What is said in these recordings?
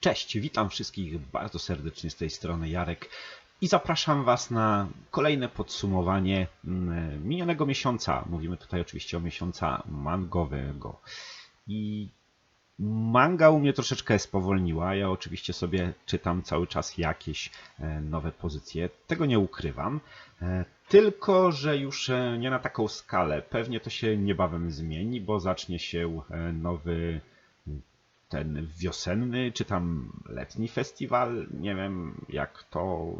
Cześć, witam wszystkich bardzo serdecznie z tej strony Jarek i zapraszam Was na kolejne podsumowanie mm, minionego miesiąca. Mówimy tutaj oczywiście o miesiąca mangowego. I manga u mnie troszeczkę spowolniła. Ja oczywiście sobie czytam cały czas jakieś e, nowe pozycje. Tego nie ukrywam. E, Tylko, że już e, nie na taką skalę. Pewnie to się niebawem zmieni, bo zacznie się nowy ten wiosenny, czy tam letni festiwal, nie wiem jak to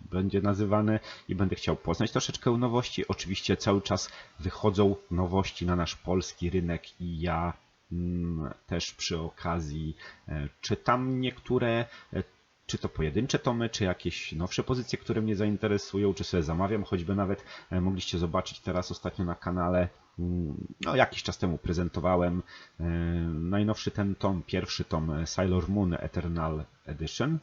będzie nazywane i będę chciał poznać troszeczkę nowości. Oczywiście cały czas wychodzą nowości na nasz polski rynek i ja mm, też przy okazji e, czytam niektóre, e, czy to pojedyncze tomy, czy jakieś nowsze pozycje, które mnie zainteresują, czy sobie zamawiam, choćby nawet e, mogliście zobaczyć teraz ostatnio na kanale no, jakiś czas temu prezentowałem e, najnowszy ten tom, pierwszy tom e, Sailor Moon Eternal Edition.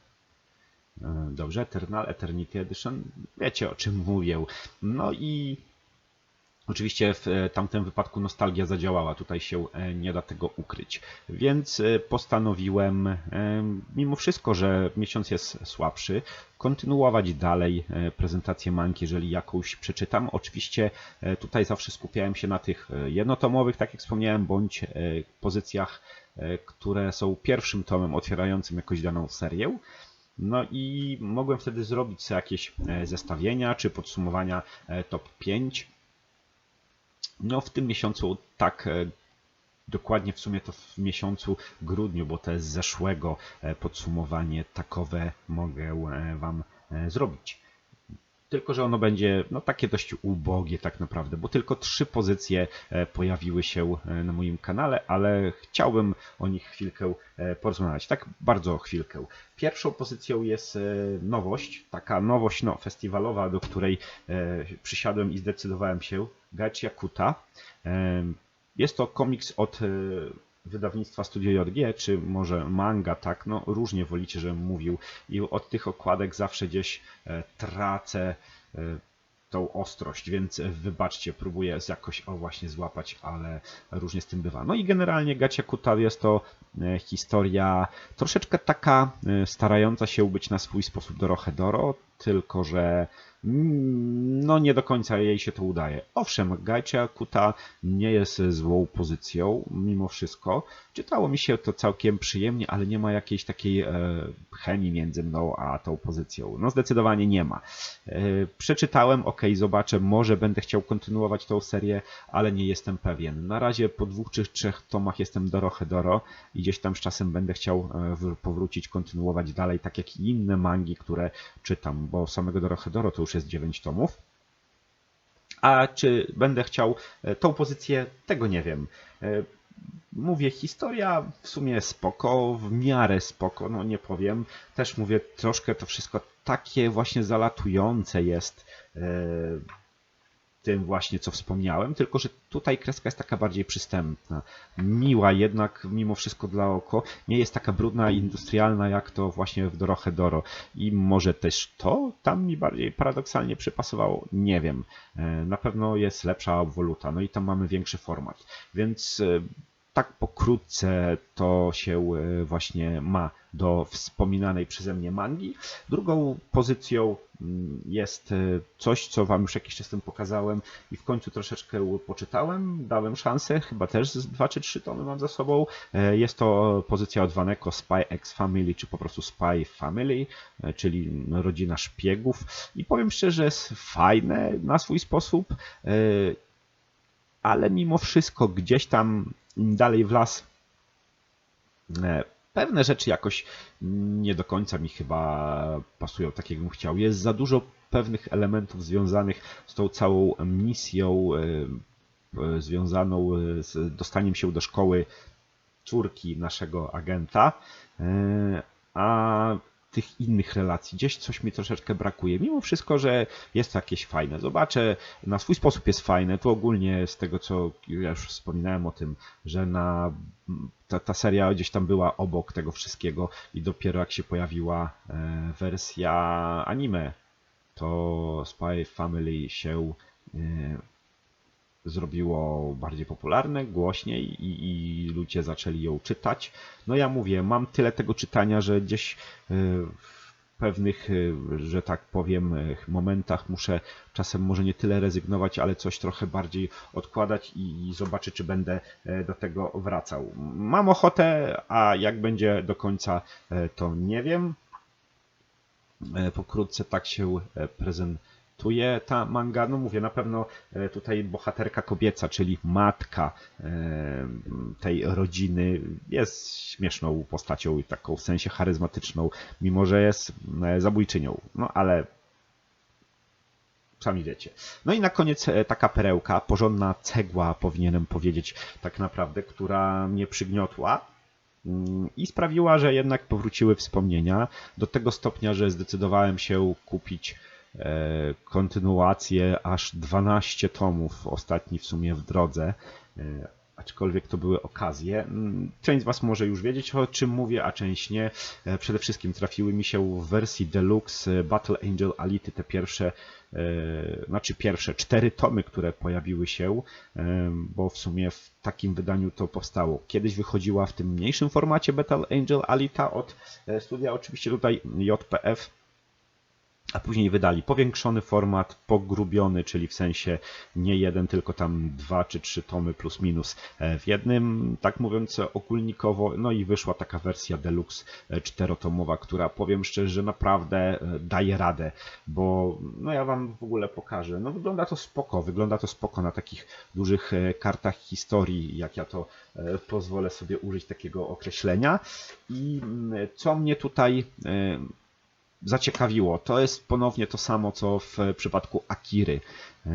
E, Dobrze, Eternal Eternity Edition. Wiecie o czym mówię. No i Oczywiście w e, tamtym wypadku nostalgia zadziałała, tutaj się e, nie da tego ukryć. Więc e, postanowiłem, mimo wszystko, że miesiąc jest słabszy, kontynuować dalej prezentację manki, jeżeli jakąś przeczytam. Oczywiście tutaj zawsze skupiałem się na tych jednotomowych, tak jak wspomniałem, bądź pozycjach, które są pierwszym tomem otwierającym jakąś daną serię. No i mogłem wtedy zrobić sobie jakieś zestawienia czy podsumowania top 5 no w tym miesiącu tak e, dokładnie w sumie to w miesiącu grudniu, bo to jest zeszłego e, podsumowanie takowe mogę e, Wam zrobić. Tylko, że ono będzie no, takie dość ubogie tak naprawdę, bo tylko trzy pozycje pojawiły się na moim kanale, ale chciałbym o nich chwilkę porozmawiać. Tak bardzo chwilkę. Pierwszą pozycją jest nowość, taka nowość no, festiwalowa, do której przysiadłem i zdecydowałem się. Gachi Yakuta. E, Jest to komiks od e, wydawnictwa Studio JG, czy może manga, tak, no różnie wolicie, żebym mówił i od tych okładek zawsze gdzieś e, tracę e, tą ostrość, więc wybaczcie, próbuję jakoś o właśnie złapać, ale różnie z tym bywa. No i generalnie Gacia Kuta jest to historia troszeczkę taka e, starająca się być na swój sposób Dorohedoro, tylko że mm, no nie do końca jej się to udaje. Owszem, Gaicia Kuta nie jest złą pozycją, mimo wszystko. Czytało mi się to całkiem przyjemnie, ale nie ma jakiejś takiej e, chemii między mną a tą pozycją. No zdecydowanie nie ma. E, przeczytałem, ok, zobaczę, może będę chciał kontynuować tą serię, ale nie jestem pewien. Na razie po dwóch czy trzech tomach jestem Dorohedoro i gdzieś tam z czasem będę chciał e, powrócić, kontynuować dalej, tak jak i inne mangi, które czytam, bo samego Dorohedoro to już jest 9 tomów. A czy będę chciał e, tą pozycję, tego nie wiem. E, Mówię, historia w sumie spoko, w miarę spoko, no nie powiem. Też mówię, troszkę to wszystko takie właśnie zalatujące jest tym właśnie, co wspomniałem, tylko że tutaj kreska jest taka bardziej przystępna. Miła jednak mimo wszystko dla oko. Nie jest taka brudna i industrialna jak to właśnie w Dorohedoro. I może też to tam mi bardziej paradoksalnie przypasowało. Nie wiem. E, Na pewno jest lepsza obwoluta. No i tam mamy większy format. Więc e, tak pokrótce to się e, właśnie ma do wspominanej przeze mnie mangi. Drugą pozycją mm, jest e, coś, co Wam już jakiś czas temu pokazałem i w końcu troszeczkę poczytałem, dałem szansę, chyba też z dwa czy trzy tomy mam za sobą. E, Jest to pozycja od Waneko Spy X Family, czy po prostu Spy Family, czyli rodzina szpiegów. I powiem szczerze, jest fajne na swój sposób, ale mimo wszystko gdzieś tam dalej w las e, pewne rzeczy jakoś nie do końca mi chyba pasują tak, jakbym chciał. Jest za dużo pewnych elementów związanych z tą całą misją e, e, związaną z dostaniem się do szkoły córki naszego agenta, a tych innych relacji. Gdzieś coś mi troszeczkę brakuje. Mimo wszystko, że jest to jakieś fajne. Zobaczę, na swój sposób jest fajne. Tu ogólnie z tego, co ja już wspominałem o tym, że na, ta, ta seria gdzieś tam była obok tego wszystkiego i dopiero jak się pojawiła e, wersja anime, to Spy Family się e, zrobiło bardziej popularne, głośniej i, i ludzie zaczęli ją czytać. No ja mówię, mam tyle tego czytania, że gdzieś y, w pewnych, y, że tak powiem, y, momentach muszę czasem może nie tyle rezygnować, ale coś trochę bardziej odkładać i, i zobaczyć, czy będę e, do tego wracał. Mam ochotę, a jak będzie do końca, e, to nie wiem. E, Pokrótce tak się e, prezentuje ta manga. No mówię, na pewno e, tutaj bohaterka kobieca, czyli matka e, tej rodziny jest śmieszną postacią i taką w sensie charyzmatyczną, mimo że jest e, zabójczynią. No ale sami wiecie. No i na koniec taka perełka, porządna cegła, powinienem powiedzieć tak naprawdę, która mnie przygniotła mm, i sprawiła, że jednak powróciły wspomnienia do tego stopnia, że zdecydowałem się kupić kontynuację aż 12 tomów, ostatni w sumie w drodze. E, Aczkolwiek to były okazje. Mm, Część z Was może już wiedzieć o czym mówię, a część nie. E, Przede wszystkim trafiły mi się w wersji deluxe e, Battle Angel Ality te pierwsze, e, znaczy pierwsze cztery tomy, które pojawiły się, e, bo w sumie w takim wydaniu to powstało. Kiedyś wychodziła w tym mniejszym formacie Battle Angel Alita od e, studia, oczywiście tutaj JPF a później wydali powiększony format, pogrubiony, czyli w sensie nie jeden, tylko tam dwa czy trzy tomy plus minus e, w jednym, tak mówiąc ogólnikowo. No i wyszła taka wersja deluxe e, czterotomowa, która powiem szczerze, naprawdę e, daje radę, bo no ja wam w ogóle pokażę. No wygląda to spoko, wygląda to spoko na takich dużych e, kartach historii, jak ja to e, pozwolę sobie użyć takiego określenia. I mm, co mnie tutaj e, zaciekawiło. To jest ponownie to samo, co w przypadku Akiry. E,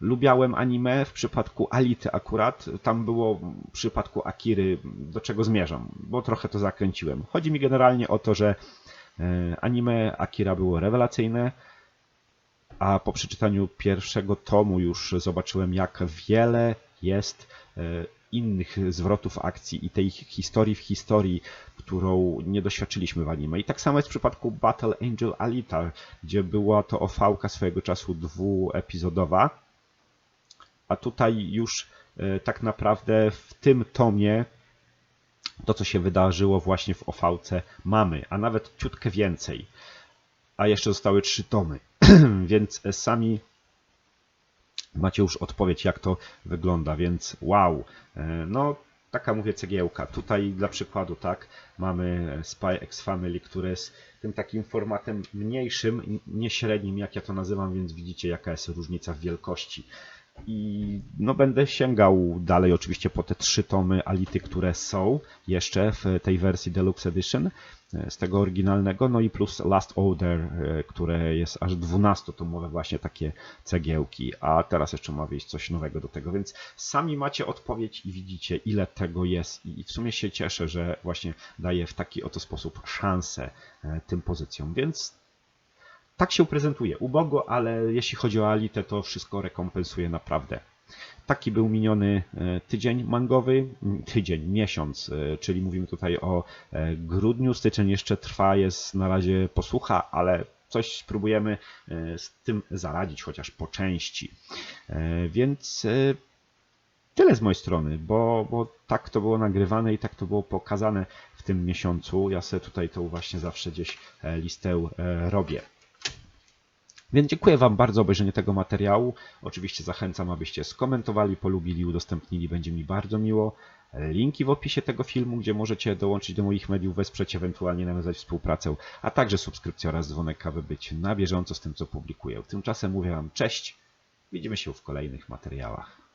Lubiałem anime w przypadku Ality akurat. Tam było w przypadku Akiry, do czego zmierzam, bo trochę to zakręciłem. Chodzi mi generalnie o to, że e, anime Akira było rewelacyjne, a po przeczytaniu pierwszego tomu już zobaczyłem, jak wiele jest e, innych zwrotów akcji i tej historii w historii, którą nie doświadczyliśmy w anime. I tak samo jest w przypadku Battle Angel Alita, gdzie była to OV swojego czasu dwuepizodowa, a tutaj już e, tak naprawdę w tym tomie to, co się wydarzyło właśnie w OV mamy, a nawet ciutkę więcej. A jeszcze zostały trzy tomy, więc sami macie już odpowiedź, jak to wygląda, więc wow. E, No, taka mówię cegiełka. Tutaj dla przykładu, tak, mamy Spy X Family, które jest tym takim formatem mniejszym, nie średnim, jak ja to nazywam, więc widzicie, jaka jest różnica w wielkości. I no będę sięgał dalej oczywiście po te trzy tomy Ality, które są jeszcze w tej wersji Deluxe Edition e, z tego oryginalnego, no i plus Last Order, e, które jest aż 12-tomowe właśnie takie cegiełki, a teraz jeszcze ma wyjść coś nowego do tego, więc sami macie odpowiedź i widzicie ile tego jest. I w sumie się cieszę, że właśnie daję w taki oto sposób szansę e, tym pozycjom, więc tak się prezentuje. Ubogo, ale jeśli chodzi o Alitę, to wszystko rekompensuje naprawdę. Taki był miniony e, tydzień mangowy, tydzień, miesiąc, e, czyli mówimy tutaj o e, grudniu. Styczeń jeszcze trwa, jest na razie posłucha, ale coś spróbujemy z tym zaradzić, chociaż po części. Więc tyle z mojej strony, bo, bo tak to było nagrywane i tak to było pokazane w tym miesiącu. Ja sobie tutaj tą właśnie zawsze gdzieś listę robię. Więc dziękuję Wam bardzo za obejrzenie tego materiału. Oczywiście zachęcam, abyście skomentowali, polubili, udostępnili, będzie mi bardzo miło. Linki w opisie tego filmu, gdzie możecie dołączyć do moich mediów, wesprzeć, ewentualnie nawiązać współpracę, a także subskrypcja oraz dzwonek, aby być na bieżąco z tym, co publikuję. Tymczasem mówię Wam cześć, widzimy się w kolejnych materiałach.